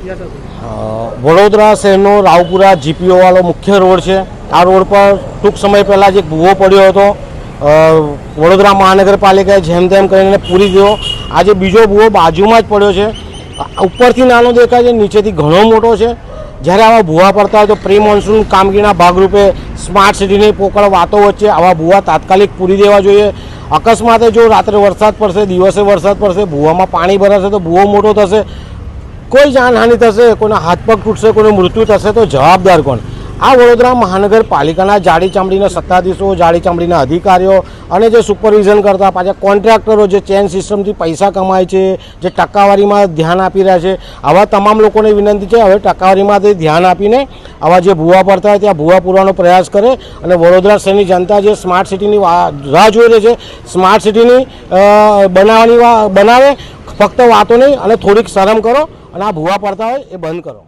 વડોદરા શહેરનો રાવપુરા જીપીઓ વાળો મુખ્ય રોડ છે. આ રોડ પર ટૂંક સમય પહેલાં જ ભૂવો પડ્યો હતો. વડોદરા મહાનગરપાલિકાએ જેમ તેમ કરીને પૂરી દીધો. આજે બીજો ભૂવો બાજુમાં જ પડ્યો છે. ઉપરથી નાનો દેખાય છે, નીચેથી ઘણો મોટો છે. જ્યારે આવા ભૂવા પડતા હોય તો પ્રી મોન્સૂન કામગીરીના ભાગરૂપે સ્માર્ટ સિટીની પોકળ વાતો વચ્ચે આવા ભૂવા તાત્કાલિક પૂરી દેવા જોઈએ. અકસ્માતે જો રાત્રે વરસાદ પડશે, દિવસે વરસાદ પડશે, ભૂવામાં પાણી ભરાશે તો ભૂવો મોટો થશે. કોઈ જાનહાનિ થશે, કોઈના હાથ પગ તૂટશે, કોઈનું મૃત્યુ થશે, તો જવાબદાર કોણ? આ વડોદરા મહાનગરપાલિકાના જાડી ચામડીના સત્તાધીશો, જાડી ચામડીના અધિકારીઓ અને જે સુપરવિઝન કરતા પાછા કોન્ટ્રાક્ટરો જે ચેન સિસ્ટમથી પૈસા કમાય છે, જે ટકાવારીમાં ધ્યાન આપી રહ્યા છે, આવા તમામ લોકોને વિનંતી છે, હવે ટકાવારીમાંથી ધ્યાન આપીને આવા જે ભૂવા પડતા હોય ત્યાં ભૂવા પૂરવાનો પ્રયાસ કરે અને વડોદરા શહેરની જનતા જે સ્માર્ટ સિટીની રાહ જોઈ રહી છે સ્માર્ટ સિટીની બનાવવાની બનાવે, ફક્ત વાતો નહીં અને થોડીક શરમ કરો અને આ ભૂવા પડતા હોય એ બંધ કરો.